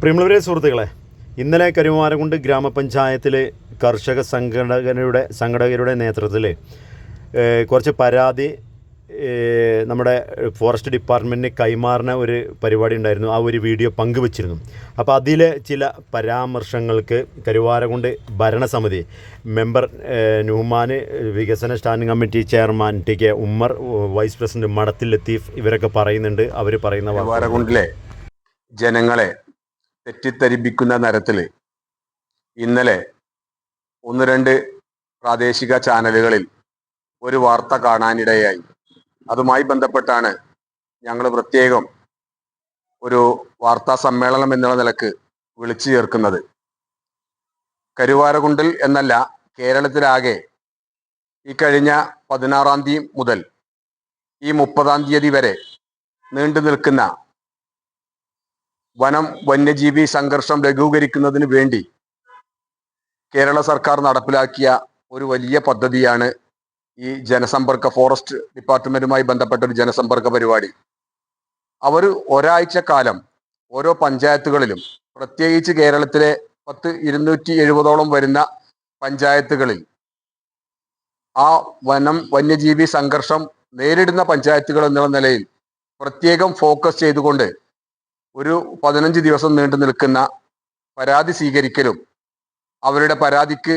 പ്രിയമുള്ളവരെ സുഹൃത്തുക്കളെ ഇന്നലെ കരുമാരകുണ്ട് ഗ്രാമപഞ്ചായത്തിലെ കർഷക സംഘടകരുടെ സംഘടകരുടെ നേതൃത്വത്തിൽ കുറച്ച് പരാതി നമ്മുടെ ഫോറസ്റ്റ് ഡിപ്പാർട്ട്മെന്റിന് കൈമാറുന്ന ഒരു പരിപാടി ഉണ്ടായിരുന്നു. ആ ഒരു വീഡിയോ പങ്കുവച്ചിരുന്നു. അപ്പോൾ അതിലെ ചില പരാമർശങ്ങൾക്ക് കരുവാരകുണ്ട് ഭരണസമിതി മെമ്പർ നുഹ്മാൻ വികസന standing committee chairman T K Ummer vice president Madathil Latheef ഇവരൊക്കെ പറയുന്നുണ്ട്. അവർ പറയുന്ന ജനങ്ങളെ തെറ്റിദ്ധരിപ്പിക്കുന്ന തരത്തിൽ ഇന്നലെ ഒന്ന് രണ്ട് പ്രാദേശിക ചാനലുകളിൽ ഒരു വാർത്ത കാണാനിടയായി. അതുമായി ബന്ധപ്പെട്ടാണ് ഞങ്ങൾ പ്രത്യേകം ഒരു വാർത്താ സമ്മേളനം എന്നുള്ള നിലയ്ക്ക് വിളിച്ചു ചേർക്കുന്നത്. കരുവാരകുണ്ടിൽ എന്നല്ല കേരളത്തിലാകെ ഈ കഴിഞ്ഞ പതിനാറാം തീയതി മുതൽ ഈ മുപ്പതാം തീയതി വരെ നീണ്ടു നിൽക്കുന്ന വനം വന്യജീവി സംഘർഷം ലഘൂകരിക്കുന്നതിന് വേണ്ടി കേരള സർക്കാർ നടപ്പിലാക്കിയ ഒരു വലിയ പദ്ധതിയാണ് ഈ ജനസമ്പർക്ക ഫോറസ്റ്റ് ഡിപ്പാർട്ട്മെന്റുമായി ബന്ധപ്പെട്ട ഒരു ജനസമ്പർക്ക പരിപാടി. അവർ ഒരാഴ്ച കാലം ഓരോ പഞ്ചായത്തുകളിലും പ്രത്യേകിച്ച് കേരളത്തിലെ പത്ത് ഇരുന്നൂറ്റി എഴുപതോളം വരുന്ന പഞ്ചായത്തുകളിൽ ആ വനം വന്യജീവി സംഘർഷം നേരിടുന്ന പഞ്ചായത്തുകൾ എന്നുള്ള നിലയിൽ പ്രത്യേകം ഫോക്കസ് ചെയ്തുകൊണ്ട് ഒരു പതിനഞ്ച് ദിവസം നീണ്ടു നിൽക്കുന്ന പരാതി സ്വീകരിക്കലും അവരുടെ പരാതിക്ക്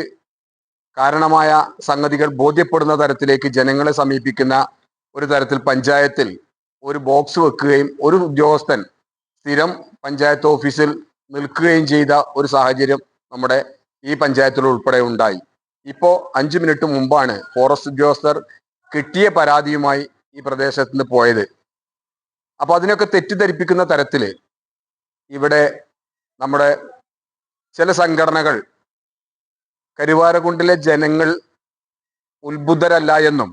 കാരണമായ സംഗതികൾ ബോധ്യപ്പെടുന്ന തരത്തിലേക്ക് ജനങ്ങളെ സമീപിക്കുന്ന ഒരു തരത്തിൽ പഞ്ചായത്തിൽ ഒരു ബോക്സ് വെക്കുകയും ഒരു ഉദ്യോഗസ്ഥൻ സ്ഥിരം പഞ്ചായത്ത് ഓഫീസിൽ നിൽക്കുകയും ചെയ്ത ഒരു സാഹചര്യം നമ്മുടെ ഈ പഞ്ചായത്തിൽ ഉൾപ്പെടെ ഉണ്ടായി. ഇപ്പോ അഞ്ചു മിനിറ്റ് മുമ്പാണ് ഫോറസ്റ്റ് ഉദ്യോഗസ്ഥർ കിട്ടിയ പരാതിയുമായി ഈ പ്രദേശത്ത് നിന്ന് പോയത്. അപ്പൊ അതിനൊക്കെ തെറ്റിദ്ധരിപ്പിക്കുന്ന തരത്തിൽ ഇവിടെ നമ്മുടെ ചില സംഘടനകൾ കരുവാരകുണ്ടിലെ ജനങ്ങൾ ഉത്ബുദ്ധരല്ല എന്നും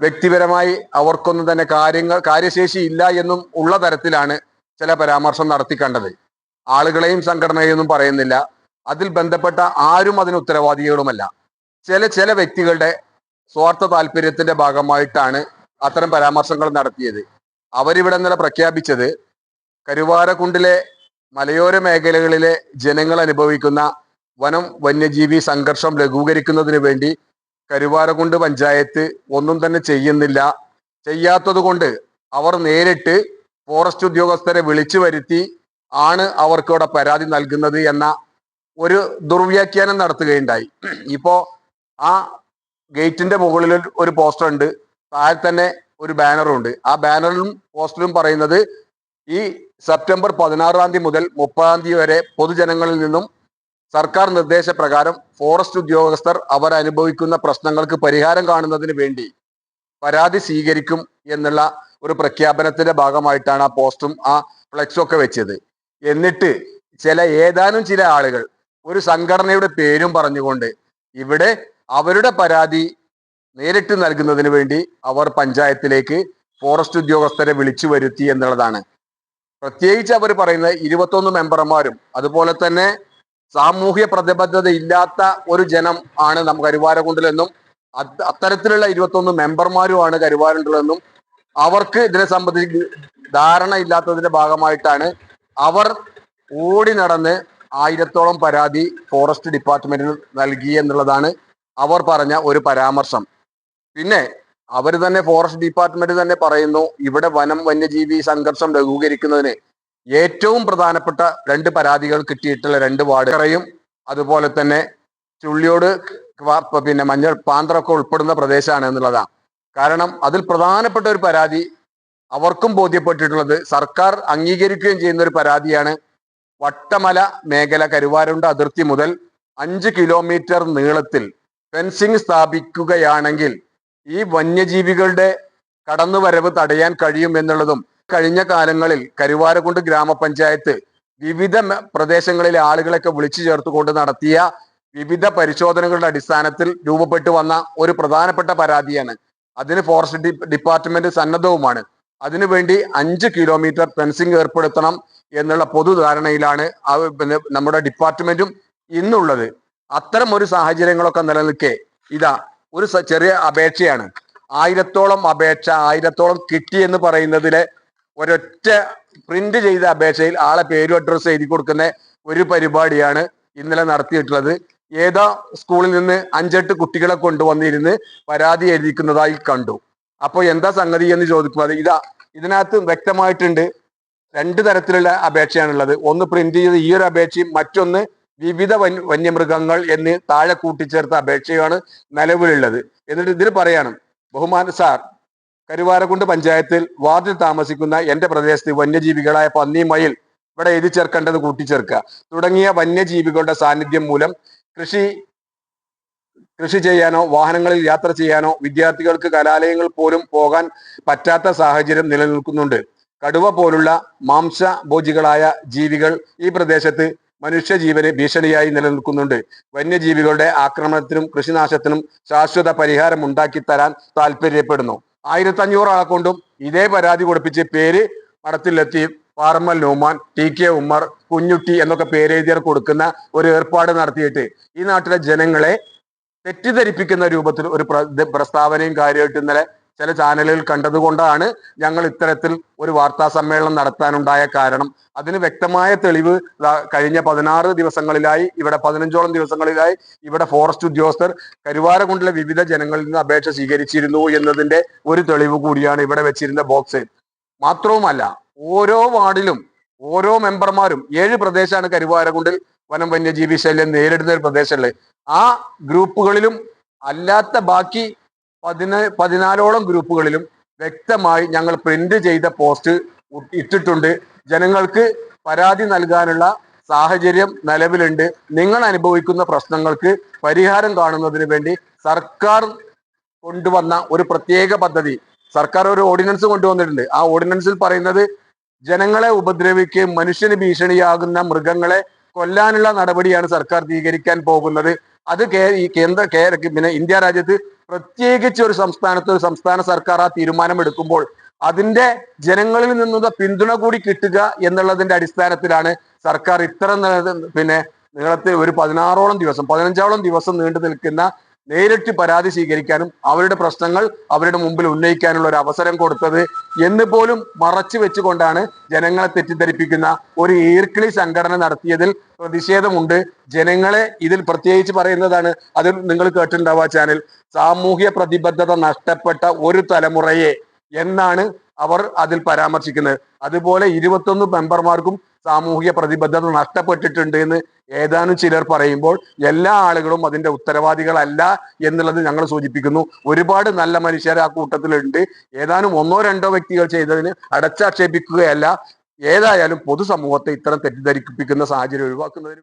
വ്യക്തിപരമായി അവർക്കൊന്നും തന്നെ കാര്യങ്ങൾ കാര്യശേഷി ഇല്ല എന്നും ഉള്ള തരത്തിലാണ് ചില പരാമർശം നടത്തി കണ്ടത്. ആളുകളെയും സംഘടനയെയൊന്നും പറയുന്നില്ല. അതിൽ ബന്ധപ്പെട്ട ആരും അതിന് ഉത്തരവാദികളുമല്ല ചില ചില വ്യക്തികളുടെ സ്വാർത്ഥ താല്പര്യത്തിന്റെ ഭാഗമായിട്ടാണ് അത്തരം പരാമർശങ്ങൾ നടത്തിയത്. അവരിവിടെ ഇന്നലെ പ്രഖ്യാപിച്ചത് കരുവാരക്കുണ്ടിലെ മലയോര മേഖലകളിലെ ജനങ്ങൾ അനുഭവിക്കുന്ന വനം വന്യജീവി സംഘർഷം ലഘൂകരിക്കുന്നതിന് വേണ്ടി കരുവാരക്കുണ്ട് പഞ്ചായത്ത് ഒന്നും തന്നെ ചെയ്യുന്നില്ല. ചെയ്യാത്തത് അവർ നേരിട്ട് ഫോറസ്റ്റ് ഉദ്യോഗസ്ഥരെ വിളിച്ചു വരുത്തി ആണ് അവർക്ക് ഇവിടെ പരാതി നൽകുന്നത് എന്ന ഒരു ദുർവ്യാഖ്യാനം നടത്തുകയുണ്ടായി. ഇപ്പോ ആ ഗേറ്റിന്റെ മുകളിൽ ഒരു പോസ്റ്റർ ഉണ്ട്. താഴെ തന്നെ ഒരു ബാനറും ഉണ്ട് ആ ബാനറിലും പോസ്റ്ററിലും പറയുന്നത് ഈ സെപ്റ്റംബർ പതിനാറാം തീയതി മുതൽ മുപ്പതാം തീയതി വരെ പൊതുജനങ്ങളിൽ നിന്നും സർക്കാർ നിർദ്ദേശപ്രകാരം ഫോറസ്റ്റ് ഉദ്യോഗസ്ഥർ അവർ അനുഭവിക്കുന്ന പ്രശ്നങ്ങൾക്ക് പരിഹാരം കാണുന്നതിന് വേണ്ടി പരാതി സ്വീകരിക്കും എന്നുള്ള ഒരു പ്രഖ്യാപനത്തിന്റെ ഭാഗമായിട്ടാണ് ആ പോസ്റ്റും ആ ഫ്ലെക്സും ഒക്കെ വെച്ചത്. എന്നിട്ട് ചില ഏതാനും ചില ആളുകൾ ഒരു സംഘടനയുടെ പേരും പറഞ്ഞുകൊണ്ട് ഇവിടെ അവരുടെ പരാതി നേരിട്ട് നൽകുന്നതിന് വേണ്ടി അവർ പഞ്ചായത്തിലേക്ക് ഫോറസ്റ്റ് ഉദ്യോഗസ്ഥരെ വിളിച്ചു വരുത്തി എന്നുള്ളതാണ്. പ്രത്യേകിച്ച് അവർ പറയുന്നത് ഇരുപത്തൊന്ന് മെമ്പർമാരും അതുപോലെ തന്നെ സാമൂഹ്യ പ്രതിബദ്ധത ഇല്ലാത്ത ഒരു ജനം ആണ് നമുക്ക് കരുവാരകുണ്ടിലെന്നും അത് അത്തരത്തിലുള്ള ഇരുപത്തൊന്ന് മെമ്പർമാരുമാണ് കരുവാരകുണ്ടിലെന്നും അവർക്ക് ഇതിനെ സംബന്ധിച്ച് ധാരണ ഇല്ലാത്തതിന്റെ ഭാഗമായിട്ടാണ് അവർ ഓടി നടന്ന് ആയിരത്തോളം പരാതി ഫോറസ്റ്റ് ഡിപ്പാർട്ട്മെന്റിന് നൽകി എന്നുള്ളതാണ് അവർ പറഞ്ഞ ഒരു പരാമർശം. പിന്നെ അവർ തന്നെ ഫോറസ്റ്റ് ഡിപ്പാർട്ട്മെന്റ് തന്നെ പറയുന്നു ഇവിടെ വനം വന്യജീവി സംഘർഷം ലഘൂകരിക്കുന്നതിന് ഏറ്റവും പ്രധാനപ്പെട്ട രണ്ട് പരാതികൾ കിട്ടിയിട്ടുള്ള രണ്ട് വാർഡുകളെയും അതുപോലെ തന്നെ ചുള്ളിയോട് പിന്നെ മഞ്ഞൾ പാന്ത്രമൊക്കെ ഉൾപ്പെടുന്ന പ്രദേശമാണ് എന്നുള്ളതാണ് കാരണം അതിൽ പ്രധാനപ്പെട്ട ഒരു പരാതി അവർക്കും ബോധ്യപ്പെട്ടിട്ടുള്ളത് സർക്കാർ അംഗീകരിക്കുകയും ചെയ്യുന്ന ഒരു പരാതിയാണ് വട്ടമല മേഖല കരുവാരുണ്ട അതിർത്തി മുതൽ അഞ്ച് കിലോമീറ്റർ നീളത്തിൽ ഫെൻസിംഗ് സ്ഥാപിക്കുകയാണെങ്കിൽ ഈ വന്യജീവികളുടെ കടന്നുവരവ് തടയാൻ കഴിയും എന്നുള്ളതും കഴിഞ്ഞ കാലങ്ങളിൽ കരുവാരക്കുണ്ട് ഗ്രാമപഞ്ചായത്ത് വിവിധ പ്രദേശങ്ങളിലെ ആളുകളൊക്കെ വിളിച്ചു ചേർത്തുകൊണ്ട് നടത്തിയ വിവിധ പരിശോധനകളുടെ അടിസ്ഥാനത്തിൽ രൂപപ്പെട്ടു വന്ന ഒരു പ്രധാനപ്പെട്ട പരാതിയാണ്. അതിന് ഫോറസ്റ്റ് ഡിപ്പാർട്ട്മെന്റ് സന്നദ്ധവുമാണ്. അതിനുവേണ്ടി അഞ്ച് കിലോമീറ്റർ ഫെൻസിങ് ഏർപ്പെടുത്തണം എന്നുള്ള പൊതുധാരണയിലാണ് നമ്മുടെ ഡിപ്പാർട്ട്മെന്റും ഇന്നുള്ളത്. അത്തരം ഒരു സാഹചര്യങ്ങളൊക്കെ നിലനിൽക്കെ. ഇതാ ഒരു ചെറിയ അപേക്ഷയാണ്. ആയിരത്തോളം അപേക്ഷ ആയിരത്തോളം കിട്ടി എന്ന് പറയുന്നതിലെ ഒരൊറ്റ പ്രിന്റ് ചെയ്ത അപേക്ഷയിൽ ആളെ പേരും അഡ്രസ്സ് എഴുതി കൊടുക്കുന്ന ഒരു പരിപാടിയാണ് ഇന്നലെ നടത്തിയിട്ടുള്ളത്. ഏതാ സ്കൂളിൽ നിന്ന് അഞ്ചെട്ട് കുട്ടികളെ കൊണ്ടുവന്നിരുന്ന് പരാതി എഴുതിക്കുന്നതായി കണ്ടു. അപ്പോൾ എന്താ സംഗതി എന്ന് ചോദിക്കുന്നത് ഇതാ ഇതിനകത്ത് വ്യക്തമായിട്ടുണ്ട്. രണ്ട് തരത്തിലുള്ള അപേക്ഷയാണുള്ളത്. ഒന്ന് പ്രിന്റ് ചെയ്ത ഈ ഒരു അപേക്ഷയും മറ്റൊന്ന് വിവിധ വന്യ വന്യമൃഗങ്ങൾ എന്ന് താഴെ കൂട്ടിച്ചേർത്ത അപേക്ഷയാണ് നിലവിലുള്ളത്. എന്നിട്ട് ഇതിൽ പറയണം ബഹുമാന സാർ കരുവാരക്കുണ്ട് പഞ്ചായത്തിൽ വാർഡിൽ താമസിക്കുന്ന എന്റെ പ്രദേശത്ത് വന്യജീവികളായ പന്നി മയിൽ ഇവിടെ എഴുതി ചേർക്കേണ്ടത് കൂട്ടിച്ചേർക്കുക. തുടങ്ങിയ വന്യജീവികളുടെ സാന്നിധ്യം മൂലം കൃഷി കൃഷി ചെയ്യാനോ വാഹനങ്ങളിൽ യാത്ര ചെയ്യാനോ വിദ്യാർത്ഥികൾക്ക് കലാലയങ്ങൾ പോലും പോകാൻ പറ്റാത്ത സാഹചര്യം നിലനിൽക്കുന്നുണ്ട്. കടുവ പോലുള്ള മാംസഭോജികളായ ജീവികൾ ഈ പ്രദേശത്ത് മനുഷ്യജീവന് ഭീഷണിയായി നിലനിൽക്കുന്നുണ്ട്. വന്യജീവികളുടെ ആക്രമണത്തിനും കൃഷിനാശത്തിനും ശാശ്വത പരിഹാരം ഉണ്ടാക്കി തരാൻ താല്പര്യപ്പെടുന്നു. ആയിരത്തി അഞ്ഞൂറ് ആളെ കൊണ്ടും ഇതേ പരാതി കൊടുപ്പിച്ച് പേര് മഠത്തിലെത്തി പാറമ്മൽ നോമാൻ ടി കെ ഉമ്മർ കുഞ്ഞുട്ടി എന്നൊക്കെ പേരെഴുതിയർ കൊടുക്കുന്ന ഒരു ഏർപ്പാട് നടത്തിയിട്ട് ഈ നാട്ടിലെ ജനങ്ങളെ തെറ്റിദ്ധരിപ്പിക്കുന്ന രൂപത്തിൽ ഒരു പ്രസ്താവനയും കാര്യമായിട്ട് ഇന്നലെ ചില ചാനലുകൾ കണ്ടതുകൊണ്ടാണ് ഞങ്ങൾ ഇത്തരത്തിൽ ഒരു വാർത്താ സമ്മേളനം നടത്താനുണ്ടായ കാരണം. അതിന് വ്യക്തമായ തെളിവ് കഴിഞ്ഞ പതിനാറ് ദിവസങ്ങളിലായി ഇവിടെ പതിനഞ്ചോളം ദിവസങ്ങളിലായി ഇവിടെ ഫോറസ്റ്റ് ഉദ്യോഗസ്ഥർ കരുവാരകുണ്ടിലെ വിവിധ ജനങ്ങളിൽ നിന്ന് അപേക്ഷ സ്വീകരിച്ചിരുന്നു എന്നതിന്റെ ഒരു തെളിവ് കൂടിയാണ് ഇവിടെ വെച്ചിരുന്ന ബോക്സ്. മാത്രവുമല്ല ഓരോ വാർഡിലും ഓരോ മെമ്പർമാരും ഏഴ് പ്രദേശമാണ് കരുവാരകുണ്ടിൽ വനം വന്യജീവി ശല്യം നേരിടുന്ന ഒരു പ്രദേശമുള്ളത് ആ ഗ്രൂപ്പുകളിലും അല്ലാത്ത ബാക്കി പതിന പതിനാലോളം ഗ്രൂപ്പുകളിലും വ്യക്തമായി ഞങ്ങൾ പ്രിന്റ് ചെയ്ത പോസ്റ്റ് ഇട്ടിട്ടുണ്ട്. ജനങ്ങൾക്ക് പരാതി നൽകാനുള്ള സാഹചര്യം നിലവിലുണ്ട്. നിങ്ങൾ അനുഭവിക്കുന്ന പ്രശ്നങ്ങൾക്ക് പരിഹാരം കാണുന്നതിന് വേണ്ടി സർക്കാർ കൊണ്ടുവന്ന ഒരു പ്രത്യേക പദ്ധതി. സർക്കാർ ഒരു ഓർഡിനൻസ് കൊണ്ടുവന്നിട്ടുണ്ട്. ആ ഓർഡിനൻസിൽ പറയുന്നത് ജനങ്ങളെ ഉപദ്രവിക്കുകയും മനുഷ്യന് ഭീഷണിയാകുന്ന മൃഗങ്ങളെ കൊല്ലാനുള്ള നടപടിയാണ് സർക്കാർ സ്വീകരിക്കാൻ പോകുന്നത്. അത് കേന്ദ്ര പിന്നെ ഇന്ത്യ രാജ്യത്ത് പ്രത്യേകിച്ച് ഒരു സംസ്ഥാനത്ത് ഒരു സംസ്ഥാന സർക്കാർ ആ തീരുമാനം എടുക്കുമ്പോൾ അതിന്റെ ജനങ്ങളിൽ നിന്നുള്ള പിന്തുണ കൂടി കിട്ടുക എന്നുള്ളതിന്റെ അടിസ്ഥാനത്തിലാണ് സർക്കാർ ഇത്തരം പിന്നെ നീളത്തിൽ ഒരു പതിനാറോളം ദിവസം പതിനഞ്ചോളം ദിവസം നീണ്ടു നിൽക്കുന്ന നേരിട്ട് പരാതി സ്വീകരിക്കാനും അവരുടെ പ്രശ്നങ്ങൾ അവരുടെ മുമ്പിൽ ഉന്നയിക്കാനുള്ള ഒരു അവസരം കൊടുത്തത് എന്ന് പോലും മറച്ചു വെച്ചുകൊണ്ടാണ് ജനങ്ങളെ തെറ്റിദ്ധരിപ്പിക്കുന്ന ഒരു ഈർക്കിളി സംഘടന നടത്തിയതിൽ പ്രതിഷേധമുണ്ട്. ജനങ്ങളെ ഇതിൽ പ്രത്യേകിച്ച് പറയുന്നതാണ് അതിൽ നിങ്ങൾ കേട്ടിട്ടുണ്ടാവുക ചാനൽ സാമൂഹ്യ പ്രതിബദ്ധത നഷ്ടപ്പെട്ട ഒരു തലമുറയെ എന്നാണ് അവർ അതിൽ പരാമർശിക്കുന്നത്. അതുപോലെ ഇരുപത്തൊന്ന് മെമ്പർമാർക്കും സാമൂഹിക പ്രതിബദ്ധത നഷ്ടപ്പെട്ടിട്ടുണ്ട് എന്ന് ഏതാനും ചിലർ പറയുമ്പോൾ എല്ലാ ആളുകളും അതിന്റെ ഉത്തരവാദികളല്ല എന്നുള്ളത് ഞങ്ങൾ സൂചിപ്പിക്കുന്നു. ഒരുപാട് നല്ല മനുഷ്യർ ആ കൂട്ടത്തിലുണ്ട്. ഏതാനും ഒന്നോ രണ്ടോ വ്യക്തികൾ ചെയ്തതിന് അടച്ചാക്ഷേപിക്കുകയല്ല. ഏതായാലും പൊതുസമൂഹത്തെ ഇത്തരം തെറ്റിദ്ധരിപ്പിക്കുന്ന സാഹചര്യം ഒഴിവാക്കുന്നതിന്